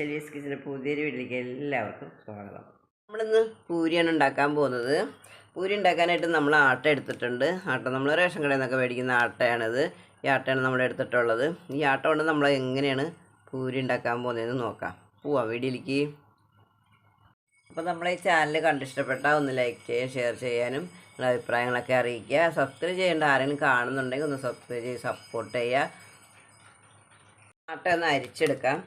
ഷെലീസ് കിച്ചന്റെ പുതിയൊരു വീട്ടിലേക്ക് എല്ലാവർക്കും സ്വാഗതം. നമ്മളിന്ന് പൂരിയാണ് ഉണ്ടാക്കാൻ പോകുന്നത്. പൂരി ഉണ്ടാക്കാനായിട്ട് നമ്മൾ ആട്ട എടുത്തിട്ടുണ്ട്. ആട്ട നമ്മൾ റേഷൻ കടയിൽ നിന്നൊക്കെ മേടിക്കുന്ന ആട്ടയാണിത്. ഈ ആട്ടയാണ് നമ്മൾ എടുത്തിട്ടുള്ളത്. ഈ ആട്ട കൊണ്ട് നമ്മൾ എങ്ങനെയാണ് പൂരി ഉണ്ടാക്കാൻ പോകുന്നതെന്ന് നോക്കാം. പോവാം വീഡിയോയിലേക്ക് അപ്പോൾ നമ്മൾ ഈ ചാനൽ കണ്ടിഷ്ടപ്പെട്ടാൽ ഒന്ന് ലൈക്ക് ചെയ്യുക ഷെയർ ചെയ്യാനും നിങ്ങളുടെ അഭിപ്രായങ്ങളൊക്കെ അറിയിക്കുക. സബ്സ്ക്രൈബ് ചെയ്യേണ്ട ആരെങ്കിലും കാണുന്നുണ്ടെങ്കിൽ ഒന്ന് സബ്സ്ക്രൈബ് ചെയ്ത് സപ്പോർട്ട് ചെയ്യുക. ആട്ട ഒന്ന് അരിച്ചെടുക്കാം.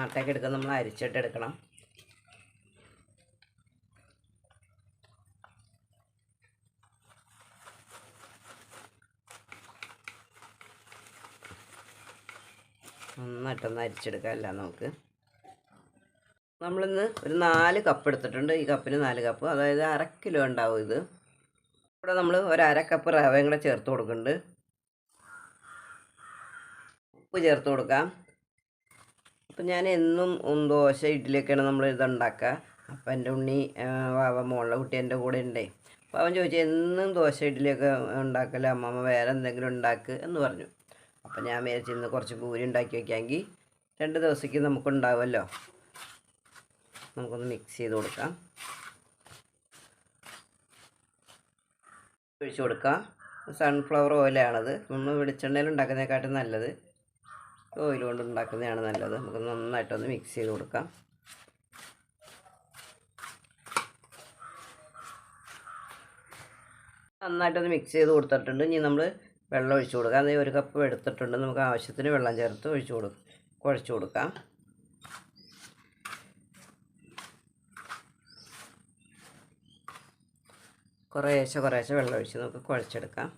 ആട്ടയൊക്കെ എടുക്കാൻ നമ്മൾ അരിച്ചിട്ട് എടുക്കണം. നന്നായിട്ടൊന്ന് അരിച്ചെടുക്കാമല്ല നമുക്ക്. നമ്മളിന്ന് ഒരു നാല് കപ്പ് എടുത്തിട്ടുണ്ട്. ഈ കപ്പിന് നാല് കപ്പ് അതായത് അര കിലോ ഉണ്ടാവും ഇത്. ഇവിടെ നമ്മൾ ഒരു കപ്പ് റവയും കൂടെ ചേർത്ത് കൊടുക്കുന്നുണ്ട്. ഉപ്പ് ചേർത്ത് കൊടുക്കാം. അപ്പം ഞാൻ എന്നും ദോശ ഇഡ്ഡലിയൊക്കെയാണ് നമ്മൾ ഇത് ഉണ്ടാക്കുക അപ്പം എന്റെ ഉണ്ണി വാവ മോളുടെ കുട്ടി എന്റെ കൂടെ ഉണ്ടേ അപ്പോൾ അവൻ ചോദിച്ചു എന്നും ദോശ ഇഡ്ഡലിയൊക്കെ ഉണ്ടാക്കല അമ്മമ്മ വേറെ എന്തെങ്കിലും ഉണ്ടാക്കുക എന്ന് പറഞ്ഞു. അപ്പം ഞാൻ വിചാരിച്ചു ഇന്ന് കുറച്ച് പൂരി ഉണ്ടാക്കി വയ്ക്കാമെങ്കിൽ രണ്ട് ദിവസത്തേക്ക് നമുക്കുണ്ടാവുമല്ലോ. നമുക്കൊന്ന് മിക്സ് ചെയ്ത് കൊടുക്കാം. ഒഴിച്ചു കൊടുക്കാം. സൺഫ്ലവർ ഓയിലാണത് നമ്മൾ വെളിച്ചെണ്ണയിൽ ഉണ്ടാക്കുന്നതിനെക്കാട്ടും നല്ലത്. ഓയിൽ കൊണ്ട് ഉണ്ടാക്കുന്നതാണ് നല്ലത്. നമുക്ക് നന്നായിട്ടൊന്ന് മിക്സ് ചെയ്ത് കൊടുക്കാം. നന്നായിട്ടൊന്ന് മിക്സ് ചെയ്ത് കൊടുത്തിട്ടുണ്ട്. ഇനി നമ്മൾ വെള്ളം ഒഴിച്ച് കൊടുക്കാം. അതായത് ഒരു കപ്പ് എടുത്തിട്ടുണ്ട്. നമുക്ക് ആവശ്യത്തിന് വെള്ളം ചേർത്ത് ഒഴിച്ച് കൊടുക്കും കുഴച്ച് കൊടുക്കാം. കുറേശ്ശെ കുറേശ്ശെ വെള്ളം ഒഴിച്ച് നമുക്ക് കുഴച്ചെടുക്കാം.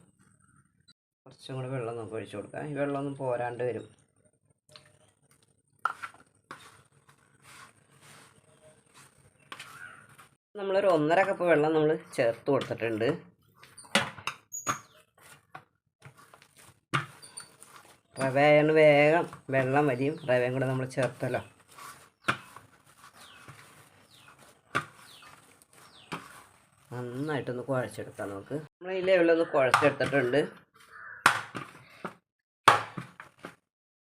കുറച്ചും കൂടി വെള്ളം നമുക്ക് ഒഴിച്ചു കൊടുക്കാം. ഈ വെള്ളമൊന്നും പോരാണ്ട് വരും. നമ്മളൊരു ഒന്നര കപ്പ് വെള്ളം നമ്മൾ ചേർത്ത് കൊടുത്തിട്ടുണ്ട്. റവയാണ് വേഗം വെള്ളം വരിയും. റവയും കൂടെ നമ്മൾ ചേർത്തല്ലോ. നന്നായിട്ടൊന്ന് കുഴച്ചെടുക്കാം നമുക്ക്. നമ്മൾ ഈ ഒന്ന് കുഴച്ചെടുത്തിട്ടുണ്ട്.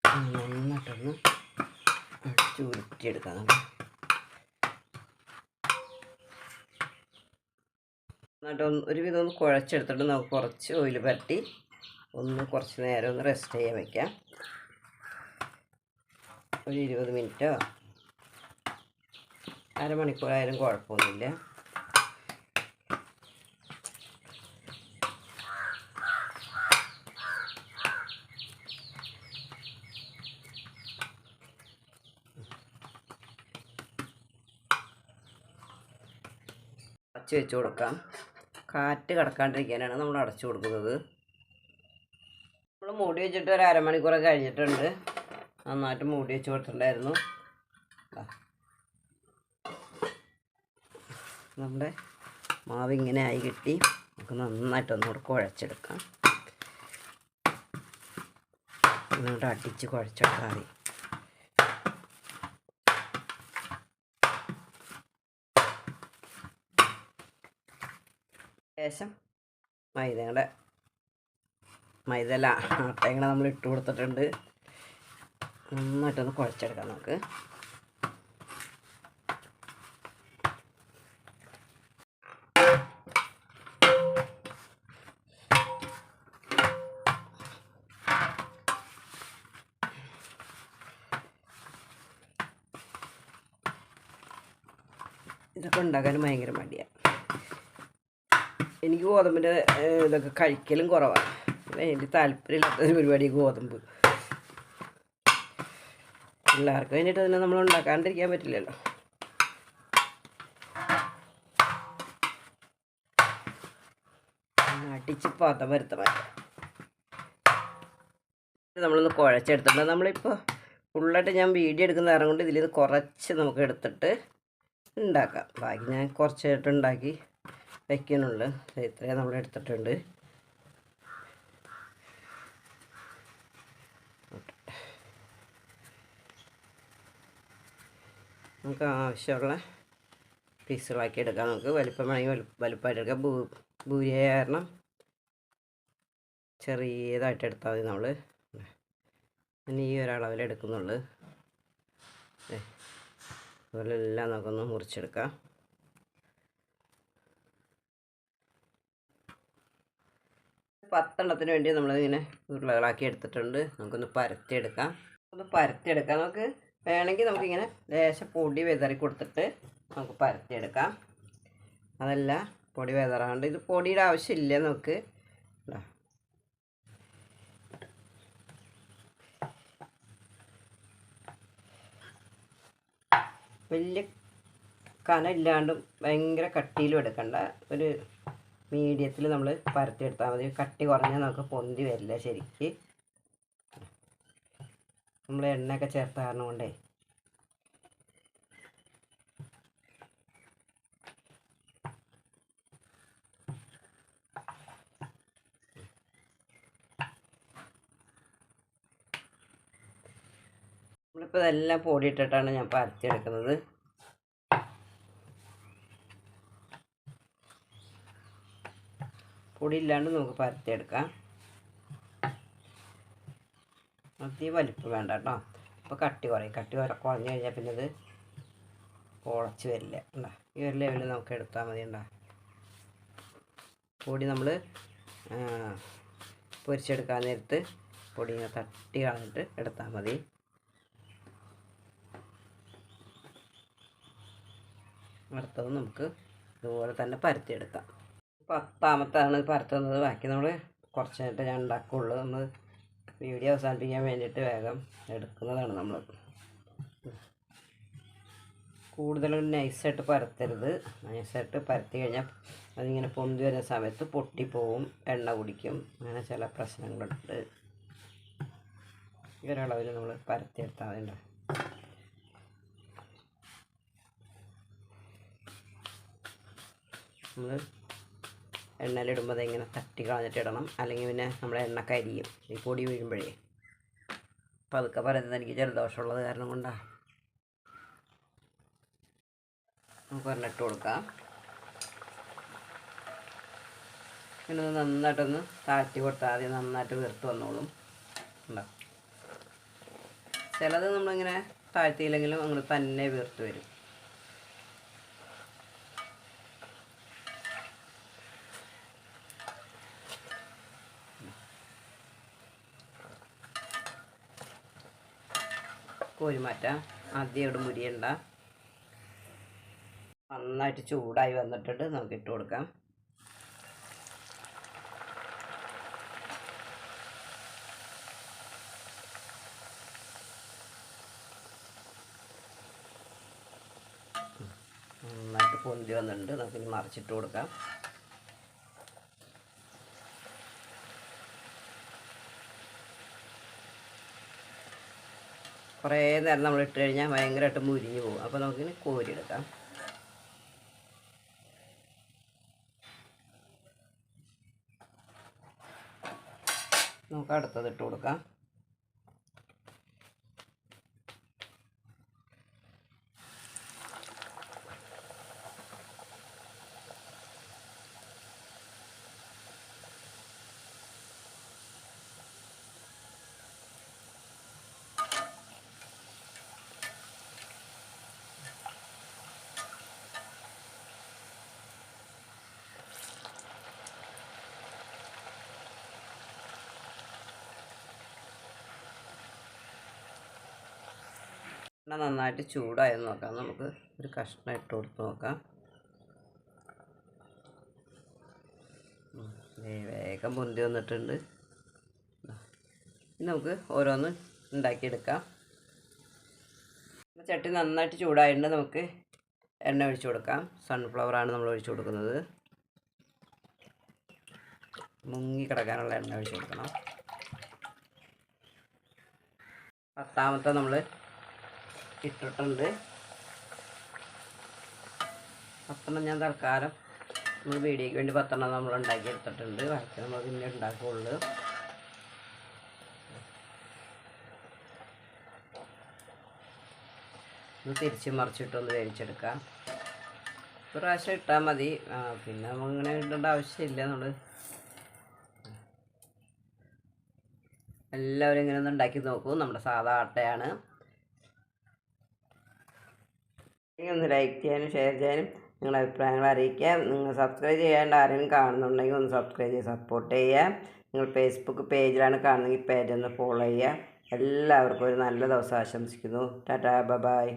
നന്നായിട്ടൊന്ന് ചുരുട്ടിയെടുക്കാം നമുക്ക്. എന്നിട്ട് ഒന്ന് ഒരുവിധം ഒന്ന് കുഴച്ചെടുത്തിട്ട് നമുക്ക് കുറച്ച് ഓയിൽ പരട്ടി ഒന്ന് കുറച്ച് നേരം ഒന്ന് റെസ്റ്റ് ചെയ്യാൻ വയ്ക്കാം ഒരു ഇരുപത് മിനിറ്റോ? അരമണിക്കൂറായാലും കുഴപ്പമൊന്നുമില്ല. വെച്ച് കൊടുക്കാം. കാറ്റ് കടക്കാണ്ടിരിക്കാനാണ് നമ്മൾ അടച്ചു കൊടുക്കുന്നത്. നമ്മൾ മൂടി വെച്ചിട്ട് ഒരു അരമണിക്കൂറൊക്കെ കഴിഞ്ഞിട്ടുണ്ട്. നന്നായിട്ട് മൂടി വെച്ച് കൊടുത്തിട്ടുണ്ടായിരുന്നു. നമ്മുടെ മാവ് ഇങ്ങനെ ആയി കിട്ടി. നമുക്ക് നന്നായിട്ട് ഒന്നുകൂടെ കുഴച്ചെടുക്കാം. ഒന്നുകൂടെ അടിച്ച് കുഴച്ചെടുത്താൽ ശേഷം മൈദയുടെ മൈദല ആട്ടയങ്ങളെ നമ്മൾ ഇട്ട് കൊടുത്തിട്ടുണ്ട്. നന്നായിട്ടൊന്ന് കുഴച്ചെടുക്കാം നമുക്ക്. ഇതൊക്കെ ഉണ്ടാക്കാൻ ഭയങ്കര മടിയാണ് എനിക്ക് ഗോതമ്പിന്റെ ഇതൊക്കെ കഴിക്കലും കുറവാണ് എനിക്ക് താല്പര്യമില്ലാത്ത പരിപാടി ഗോതമ്പ്. പിള്ളേർക്ക് വേണ്ടിയിട്ട് അതിനെ നമ്മൾ ഉണ്ടാക്കാണ്ടിരിക്കാൻ പറ്റില്ലല്ലോ. അടിച്ച് പാത്ത വരുത്തമാറ്റ നമ്മളൊന്ന് കുഴച്ചെടുത്തിട്ടുണ്ട്. നമ്മളിപ്പോൾ ഫുള്ളായിട്ട് ഞാൻ വീഡിയോ എടുക്കുന്ന കാരണം കൊണ്ട് ഇതിൽ കുറച്ച് നമുക്ക് എടുത്തിട്ട് ഉണ്ടാക്കാം. ബാക്കി ഞാൻ കുറച്ചായിട്ട് ഉണ്ടാക്കി വയ്ക്കുന്നുള്ളു ഇത്രയും നമ്മൾ എടുത്തിട്ടുണ്ട്. നമുക്ക് ആവശ്യമുള്ള പീസുകളാക്കി എടുക്കാം. നമുക്ക് വലിപ്പം വേണമെങ്കിൽ വലു വലുപ്പമായിട്ട് എടുക്കാം. ഭൂ ഭൂരിയായ കാരണം ചെറിയതായിട്ട് എടുത്താൽ മതി നമ്മൾ ഇനി ഈ ഒരളവിൽ എടുക്കുന്നുള്ളൂ. അതുപോലെ എല്ലാം നമുക്കൊന്ന് മുറിച്ചെടുക്കാം. പത്തെണ്ണത്തിന് വേണ്ടി നമ്മളിങ്ങനെ ഉരുളകളാക്കി എടുത്തിട്ടുണ്ട്. നമുക്കൊന്ന് പരത്തിയെടുക്കാം. ഒന്ന് പരത്തിയെടുക്കാം. നമുക്ക് വേണമെങ്കിൽ നമുക്കിങ്ങനെ ലേശം പൊടി വെതറി കൊടുത്തിട്ട് നമുക്ക് പരത്തിയെടുക്കാം. അതല്ല പൊടി വെതറാണ്ട്. ഇത് പൊടിയുടെ ആവശ്യമില്ല നമുക്ക്. വലിയ കനമില്ലാണ്ടും ഭയങ്കര കട്ടിയിലും എടുക്കണ്ട. ഒരു മീഡിയത്തിൽ നമ്മൾ പരത്തിയെടുത്താൽ മതി. കട്ടി കുറഞ്ഞാൽ നമുക്ക് പൊന്തി വരില്ല ശരിക്ക്. നമ്മൾ എണ്ണയൊക്കെ ചേർത്ത കാരണം കൊണ്ടേ. നമ്മളിപ്പോൾ ഇതെല്ലാം പൊടിയിട്ടിട്ടാണ് ഞാൻ പരത്തിയെടുക്കുന്നത്. പൊടി ഇല്ലാണ്ട് നമുക്ക് പരത്തിയെടുക്കാം. അതി വലിപ്പം വേണ്ട കേട്ടോ. അപ്പോൾ കട്ടി കുറയും. കട്ടി കുറ കുറഞ്ഞു കഴിഞ്ഞാൽ പിന്നെ അത് കുളച്ച് വരില്ല. ഉണ്ടാ ഈ ഒരു ലെവലിൽ നമുക്ക് എടുത്താൽ മതി ഉണ്ടാ പൊടി നമ്മൾ പൊരിച്ചെടുക്കാൻ നേരത്ത് പൊടി ഇങ്ങനെ തട്ടി കളഞ്ഞിട്ട് എടുത്താൽ മതി. അടുത്തത് നമുക്ക് ഇതുപോലെ തന്നെ പരത്തിയെടുക്കാം. പത്താമത്താണ് പരത്തുന്നത്. ബാക്കി നമ്മൾ കുറച്ച് നേരത്തെ ഞാൻ ഉണ്ടാക്കുള്ളൂ. നമ്മൾ വീഡിയോ അവസാനിപ്പിക്കാൻ വേണ്ടിയിട്ട് വേഗം എടുക്കുന്നതാണ് നമ്മൾ കൂടുതൽ നൈസായിട്ട് പരത്തരുത്. നൈസായിട്ട് പരത്തി കഴിഞ്ഞാൽ അതിങ്ങനെ പൊന്തി വരുന്ന സമയത്ത് പൊട്ടിപ്പോവും എണ്ണ കുടിക്കും. അങ്ങനെ ചില പ്രശ്നങ്ങളുണ്ട്. ഒരളവിൽ നമ്മൾ പരത്തിയെടുത്താൽ മതി നമ്മൾ എണ്ണയിലിടുമ്പോൾ അതിങ്ങനെ തട്ടി കളഞ്ഞിട്ട് ഇടണം. അല്ലെങ്കിൽ പിന്നെ നമ്മളെ എണ്ണ കരിയും ഈ പൊടി വീഴുമ്പോഴേ. പതുക്കെ പറയുന്നത് എനിക്ക് ജലദോഷമുള്ളത് കാരണം കൊണ്ടാണ് നമുക്ക് ഒരെണ്ണം ഇട്ട് കൊടുക്കാം. പിന്നെ നന്നായിട്ടൊന്ന് താഴ്ത്തി കൊടുത്താൽ ആദ്യം നന്നായിട്ട് വീർത്ത് വന്നോളും. ഉണ്ടാവും ചിലത് നമ്മളിങ്ങനെ താഴ്ത്തിയില്ലെങ്കിലും അങ്ങനെ തന്നെ വീർത്ത് വരും. കോരി മാറ്റാം ആദ്യം ഇവിടെ മുരിയണ്ട. നന്നായിട്ട് ചൂടായി വന്നിട്ടുണ്ട്. നമുക്ക് ഇട്ട് കൊടുക്കാം. നന്നായിട്ട് പൊന്തി വന്നിട്ടുണ്ട്. നമുക്ക് മറിച്ചിട്ട് കൊടുക്കാം. കുറേ നേരം നമ്മൾ ഇട്ട് കഴിഞ്ഞാൽ ഭയങ്കരമായിട്ട് മുരിഞ്ഞു പോകും. അപ്പോൾ നമുക്കിനി കോരിയെടുക്കാം നമുക്ക് അടുത്തത് ഇട്ട് കൊടുക്കാം. എണ്ണ നന്നായിട്ട് ചൂടായെന്ന് നോക്കാം. നമുക്ക് ഒരു കഷ്ണം ഇട്ട് കൊടുത്ത് നോക്കാം. വേഗം പൊന്തി വന്നിട്ടുണ്ട്. നമുക്ക് ഓരോന്ന് ഉണ്ടാക്കിയെടുക്കാം. ചട്ടി നന്നായിട്ട് ചൂടായിട്ടുണ്ട്. നമുക്ക് എണ്ണ ഒഴിച്ചു കൊടുക്കാം. സൺഫ്ലവറാണ് നമ്മൾ ഒഴിച്ചു കൊടുക്കുന്നത്. മുങ്ങി കിടക്കാനുള്ള എണ്ണ ഒഴിച്ചു കൊടുക്കണം. പത്താമത്തെ നമ്മൾ ഇട്ടിട്ടുണ്ട്. പത്തെണ്ണം ഞാൻ തൽക്കാലം നമ്മൾ വീഡിയോയ്ക്ക് വേണ്ടി പത്തെണ്ണം നമ്മൾ ഉണ്ടാക്കി എടുത്തിട്ടുണ്ട് ബാക്കി നമ്മൾ പിന്നെ ഉണ്ടാക്കുകയുള്ളൂ ഒന്ന് തിരിച്ച് മറിച്ചിട്ടൊന്ന് വേവിച്ചെടുക്കാം. ഒരു പ്രാവശ്യം ഇട്ടാൽ മതി. പിന്നെ നമ്മളിങ്ങനെ ഇടേണ്ട ആവശ്യമില്ല. നമ്മൾ എല്ലാവരും ഇങ്ങനെ ഒന്ന് ഉണ്ടാക്കി നോക്കൂ. നമ്മുടെ സാധാ ആട്ടയാണ് ഒന്ന് ലൈക്ക് ചെയ്യാനും ഷെയർ ചെയ്യാനും നിങ്ങളുടെ അഭിപ്രായങ്ങൾ അറിയിക്കാം. നിങ്ങൾ സബ്സ്ക്രൈബ് ചെയ്യാണ്ട് ആരെങ്കിലും കാണുന്നുണ്ടെങ്കിൽ ഒന്ന് സബ്സ്ക്രൈബ് ചെയ്ത് സപ്പോർട്ട് ചെയ്യുക. നിങ്ങൾ ഫേസ്ബുക്ക് പേജിലാണ് കാണുന്നതെങ്കിൽ പേജ് ഒന്ന് ഫോളോ ചെയ്യുക. എല്ലാവർക്കും ഒരു നല്ല ദിവസം ആശംസിക്കുന്നു. Tata bye